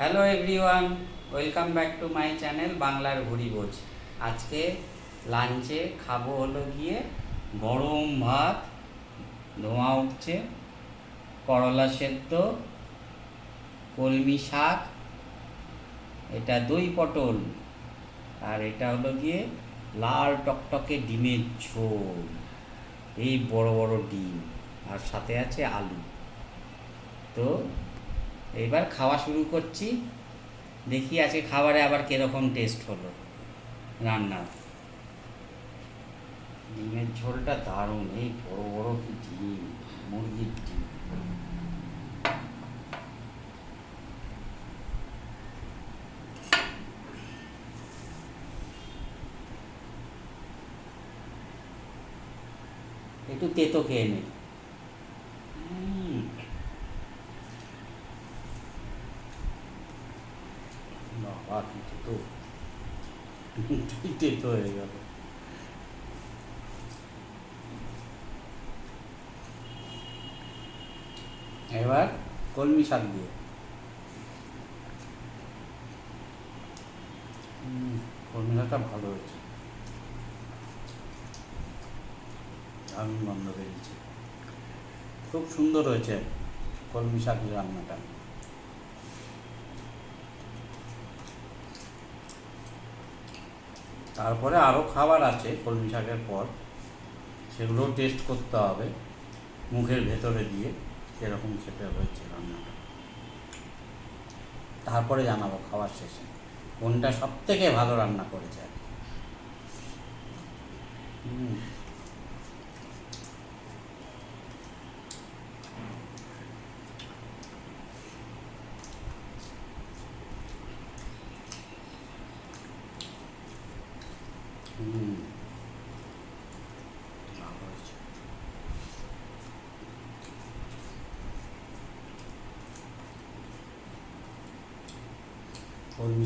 Hello everyone welcome back to my channel বাংলার ভুড়িভোজ আজকে লাঞ্চে খাব হলো গিয়ে গরম ভাত, ধোঁয়া উঠছে, করলা সেদ্ধ, কলমি শাক, এটা দই পটল, আর এটা হলো গিয়ে লাল টকটকে ডিমের ঝোল, এই বড় বড় ডিম, আর সাথে আছে আলু। তো এবার খাওয়া শুরু করছি। দেখি আজকে খাবারে আবার কীরকম টেস্ট হলো রান্না ডিমের ঝোলটা দারুণ, এই বড় বড় কি ডিম, মুরগির ডিম। একটু তেতো খেয়ে নে। তেতো হয়ে গেল এবার কলমি শাক দিয়ে। কলমি শাকটা ভালো হয়েছে। দারুণ গন্ধ বেরিয়েছে। খুব সুন্দর হয়েছে কলমি শাকের রান্নাটা। তারপরে আরও খাবার আছে, কলমি শাকের পর। সেগুলো টেস্ট করতে হবে, মুখের ভেতরে দিয়ে সেরকম খেতে হয়েছে রান্নাটা। তারপরে জানাব খাওয়ার শেষে, কোনটা সব থেকে ভালো রান্না করেছে আর কি। হুম হুম ভালো হয়েছে কলমি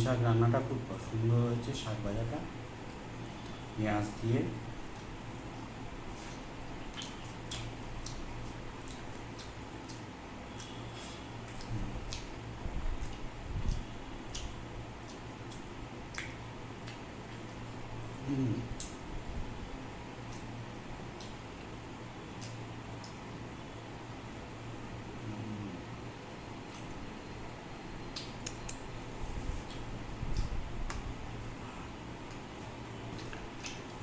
শাক রান্নাটা খুব সুন্দর হয়েছে শাক ভাজাটা পেঁয়াজ দিয়ে হুম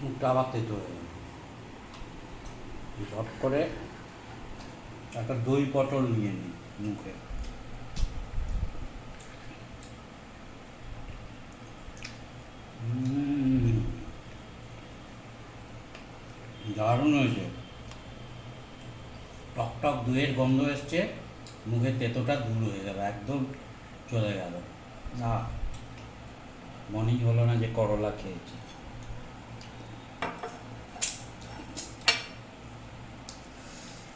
মুখটা আবার তেতো ঝট করে একটা দই পটল নিয়ে নিই মুখে। দারুণ হয়েছে। টক টক দইয়ের গন্ধ এসছে, মুখে তেতোটা দূর হয়ে গেল, একদম চলে গেল। না মনেই হলো না যে করলা খেয়েছি।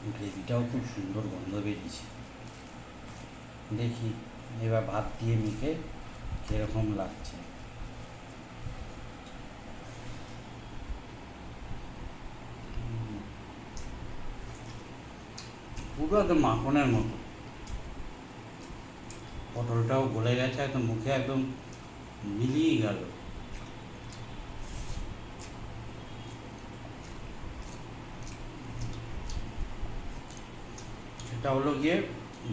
গ্রেভিটাও খুব সুন্দর গন্ধ বেরিয়েছে। দেখি, এবার ভাত দিয়ে মেখে কীরকম লাগছে। পুরো একদম মাখনের মতো। পটলটাও গলে গেছে, একদম মুখে একদম মিলিয়ে গেল। এটা হলো গিয়ে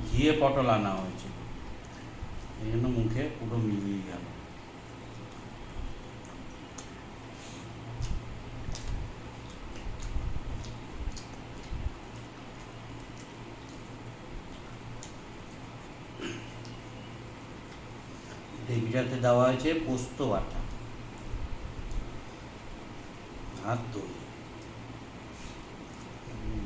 ঘিয়ে পটল আনা হয়েছে। এই জন্য মুখে পুরো মিলিয়ে গেল। গ্রেভিটাতে দেওয়া হয়েছে পোস্ত বাটা। আর দই হুম।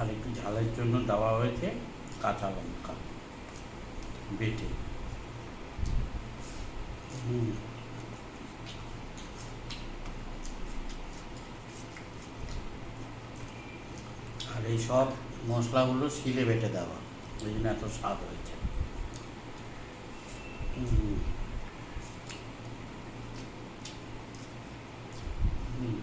আর একটু ঝালের জন্য দেওয়া হয়েছে কাঁচা লঙ্কা, বেটে হুম। আর এই সব মশলাগুলো শিলে বেটে দেওয়া, ওই জন্য এত স্বাদ হয়েছে হুম। হুম।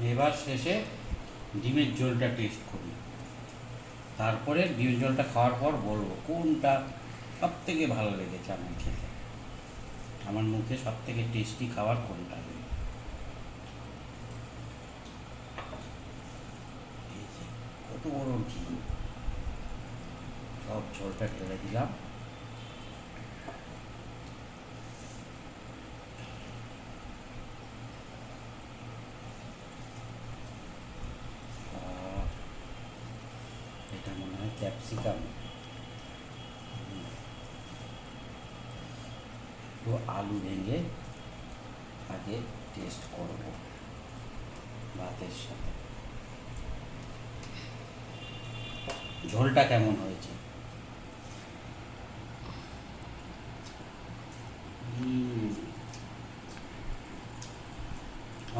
এবার শেষে ডিমের ঝোলটা টেস্ট করি তারপরে ডিমের ঝোলটা খাওয়ার পর বলব, কোনটা সব থেকে ভালো লেগেছে আমার খেতে? আমার মুখে সব থেকে টেস্টি খাবার কোনটা? কত বড় ডিম। সব ঝোলটা ঢেলে দিলাম আর এটা মনে হয় ক্যাপসিকাম তো আলু ভেঙে আগে টেস্ট করব ভাতের সাথে ঝোলটা কেমন হয়েছে।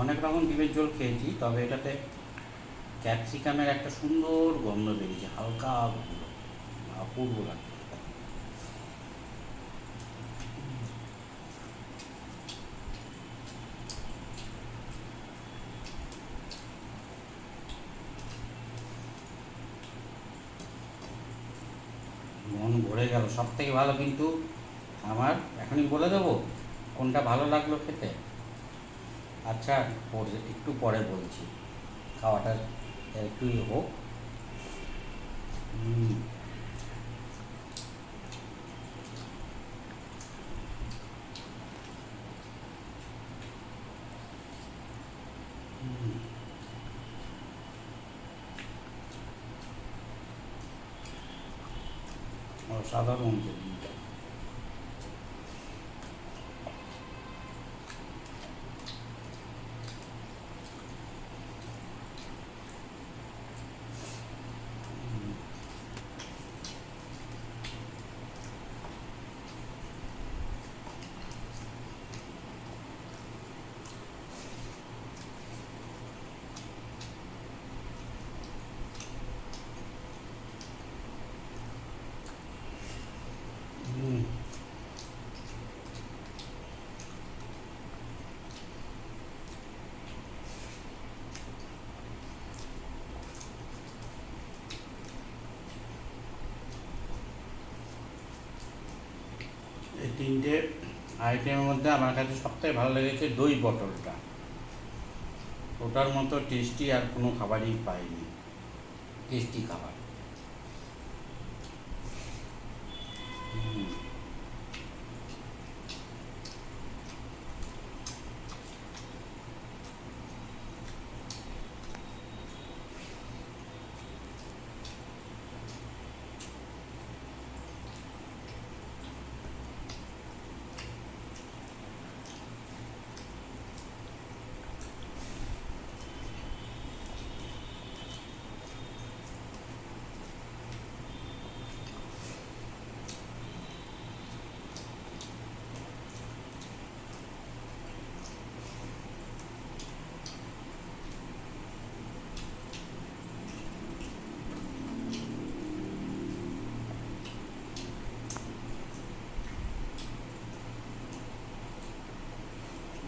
অনেক রকম ডিমের ঝোল খেয়েছি, তবে এটাতে ক্যাপসিকামের একটা সুন্দর গন্ধ বেরিয়েছে, হালকা। অপূর্ব লাগছে মন ভরে গেল সব থেকে ভালো কিন্তু আমার এখনই বলে দেবো কোনটা ভালো লাগল খেতে আচ্ছা একটু পরে বলছি, খাওয়াটা একটুই হোক হুম। হুম। অসাধারণ যে ডিমটা হুম। এই তিনটে আইটেমের মধ্যে আমার কাছে সবথেকে ভালো লেগেছে দই পটলটা। ওটার মতো টেস্টি আর কোনো খাবারই পাইনি। টেস্টি খাবার হুম।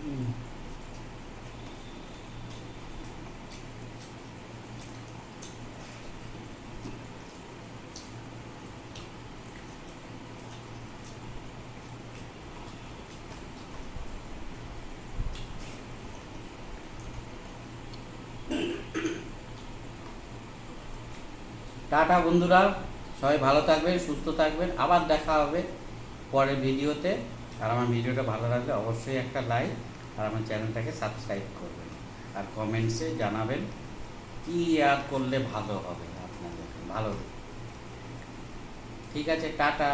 হুম। টাটা বন্ধুরা, সবাই ভালো থাকবেন, সুস্থ থাকবেন, আবার দেখা হবে পরের ভিডিওতে। আর আমার ভিডিওটা ভালো লাগলে অবশ্যই একটা লাইক আর আমার চ্যানেলটাকে সাবস্ক্রাইব করবেন। আর কমেন্টসে জানাবেন কি আর করলে ভালো হবে আপনাদের। ভালো ঠিক আছে, টাটা।